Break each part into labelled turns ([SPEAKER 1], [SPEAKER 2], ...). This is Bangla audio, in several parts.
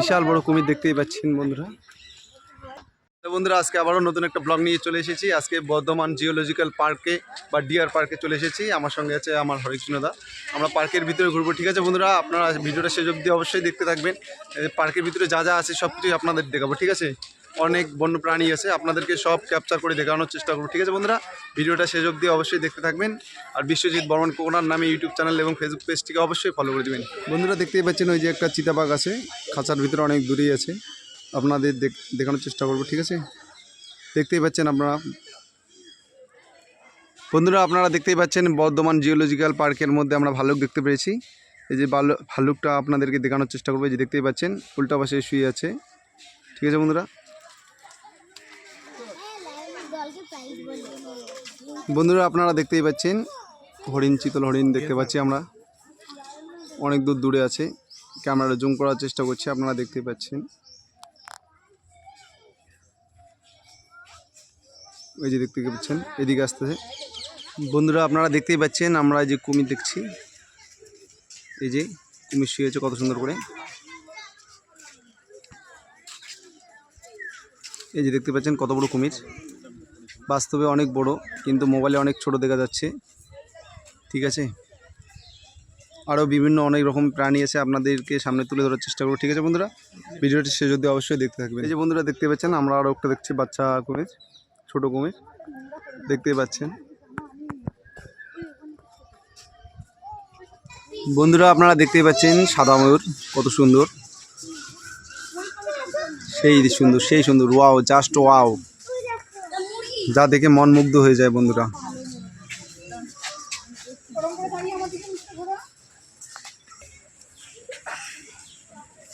[SPEAKER 1] বিশাল বড় কুমির দেখতেই পাচ্ছেন বন্ধুরা। তো বন্ধুরা আজকে আবারও নতুন একটা ব্লগ নিয়ে চলে এসেছি। আজকে বর্ধমান জিওলজিক্যাল পার্কে বা ডিয়ার পার্কে চলে এসেছি। আমার সঙ্গে আছে আমার হরিকৃষ্ণদা আমরা পার্কের ভিতরে ঘুরবো ঠিক আছে বন্ধুরা? আপনারা ভিডিওটা শেষ দিয়ে অবশ্যই দেখতে থাকবেন। এই পার্কের ভিতরে যা যা আছে সব কিছুই আপনাদের দেখাবো ঠিক আছে? অনেক বন্য প্রাণী আছে, আপনাদেরকে সব ক্যাপচার করে দেখানোর চেষ্টা করব। ঠিক আছে বন্ধুরা, ভিডিওটা শেষ অবধি অবশ্যই দেখতে থাকবেন। আর বিশ্বজিৎ বর্মন কোনার নামে ইউটিউব চ্যানেল এবং ফেসবুক পেজটিকে অবশ্যই ফলো করে দেবেন। বন্ধুরা, দেখতেই পাচ্ছেন ওই যে একটা চিতাবাঘ আছে, খাঁচার ভিতরে অনেক দূরেই আছে। আপনাদের দেখ- দেখানোর চেষ্টা করব, ঠিক আছে? দেখতেই পাচ্ছেন আপনারা। বন্ধুরা, আপনারা দেখতেই পাচ্ছেন বর্ধমান জিওলজিক্যাল পার্কের মধ্যে আমরা ভালুক দেখতে পেয়েছি। এই যে ভালু ভালুকটা আপনাদেরকে দেখানোর চেষ্টা করব যে দেখতেই পাচ্ছেন, উল্টা পাশে শুয়ে আছে। ঠিক আছে বন্ধুরা? বন্ধুরা, আপনারা দেখতেই পাচ্ছেন, হরিণ, চিতল হরিণ দেখতে পাচ্ছি আমরা। অনেক দূর দূরে আছে। ক্যামেরা জুম করার চেষ্টা করছি, আপনারা দেখতেই পাচ্ছেন। এই যে দেখতে পাচ্ছেন, এদিকে আসতেছে। বন্ধুরা, আপনারা দেখতেই পাচ্ছেন, আমরা যে কুমির দেখছি। এই যে কুমির শুয়েছে কত সুন্দর করে। এই যে দেখতে পাচ্ছেন, কত বড় কুমির। বাস্তবে অনেক বড়, কিন্তু মোবাইলে অনেক ছোট দেখা যাচ্ছে। ঠিক আছে? আরও বিভিন্ন অনেক রকম প্রাণী আছে আপনাদেরকে সামনে তুলে ধরার চেষ্টা করব। ঠিক আছে বন্ধুরা? ভিডিওটি সে যদি অবশ্যই দেখতে থাকবেন। এই যে বন্ধুরা দেখতে পাচ্ছেন, আমরা আরও একটা দেখছি, বাচ্চা কুমির, ছোট কুমির। দেখতেই পাচ্ছেন? বন্ধুরা, আপনারা দেখতেই পাচ্ছেন সাদা ময়ূর, কত সুন্দর। সেই সুন্দর সেই সুন্দর ওয়াও জাস্ট ওয়াও যা দেখে মন মুগ্ধ হয়ে যায় বন্ধুরা।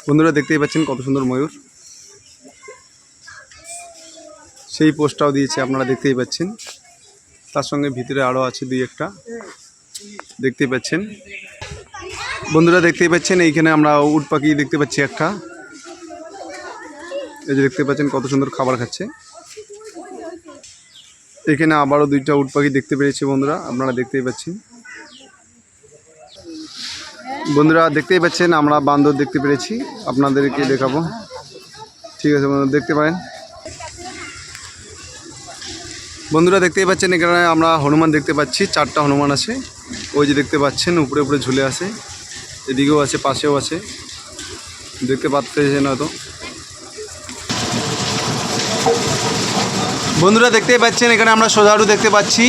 [SPEAKER 1] বন্ধুরা, দেখতেই পাচ্ছেন কত সুন্দর ময়ূর। সেই পোস্টটাও দিয়েছে, আপনারা দেখতেই পাচ্ছেন। তার সঙ্গে ভিতরে আরও আছে দুই একটা। দেখতেই পাচ্ছেন। বন্ধুরা, দেখতেই পাচ্ছেন, এইখানে আমরা উট পাখি দেখতে পাচ্ছি একটা। এই যে দেখতে পাচ্ছেন কত সুন্দর খাবার খাচ্ছে। এখানে আবারও দুইটা উট পাখি দেখতে পেরেছি বন্ধুরা, আপনারা দেখতেই পাচ্ছেন। বন্ধুরা, দেখতেই পাচ্ছেন, আমরা বান্দর দেখতে পেরেছি, আপনাদেরকে দেখাবো। ঠিক আছে বন্ধুরা, দেখতে পারেন। বন্ধুরা, দেখতেই পাচ্ছেন, এখানে আমরা হনুমান দেখতে পাচ্ছি, চারটা হনুমান আছে। ওই যে দেখতে পাচ্ছেন, উপরে উপরে ঝুলে আছে। এদিকেও আছে, পাশেও আছে। দেখতে পাচ্ছেন হয়তো। বন্ধুরা দেখতেই পাচ্ছেন, এখানে আমরা সোজারু দেখতে পাচ্ছি।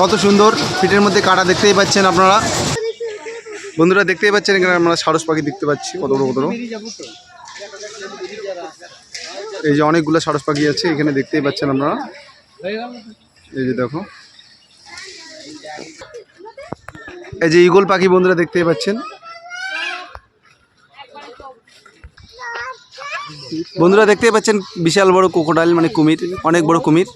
[SPEAKER 1] কত সুন্দর পিঠের মধ্যে কাটা দেখতেই পাচ্ছেন আপনারা। বন্ধুরা দেখতেই পাচ্ছেন, এখানে আমরা সারস পাখি দেখতে পাচ্ছি, কত বড়, কত। এই যে অনেকগুলো সারস পাখি আছে, এখানে দেখতেই পাচ্ছেন আপনারা। এই যে দেখো। এই যে ইগল পাখি বন্ধুরা দেখতেই পাচ্ছেন। বন্ধুরা দেখতেই পাচ্ছেন, বিশাল বড় কোকোডাইল মানে কুমির, অনেক বড় কুমির।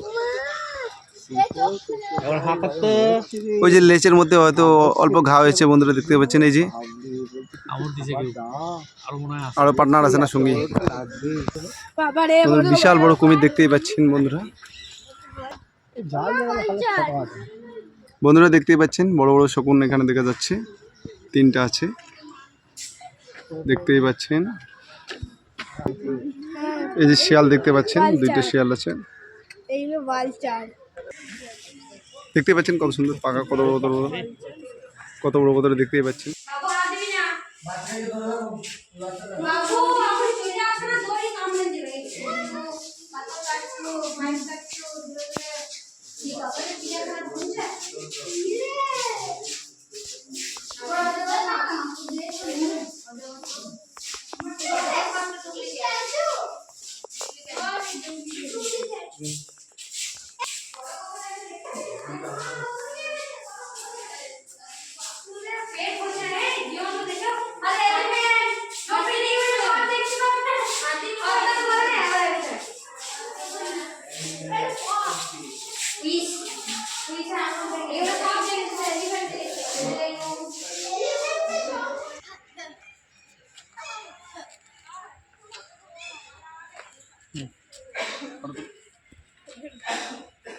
[SPEAKER 1] ওই যে লেচের মধ্যে হয়তো অল্প ঘা হয়েছে, বন্ধুরা দেখতে পাচ্ছেন এই যে। আরও পার্টনার আছে না সঙ্গী? বিশাল বড় কুমির দেখতেই পাচ্ছেন, বন্ধুরা। বন্ধুরা দেখতেই পাচ্ছেন, বড় বড় শকুন এখানে দেখা যাচ্ছে, তিনটা আছে। দেখতেই পাচ্ছেন। এই যে শিয়াল দেখতে পাচ্ছেন দুইটা শিয়াল আছে। দেখতে পাচ্ছেন কত সুন্দর পাকা কত বড় কত বড় কত বড় কত দেখতেই পাচ্ছেন।
[SPEAKER 2] পেট him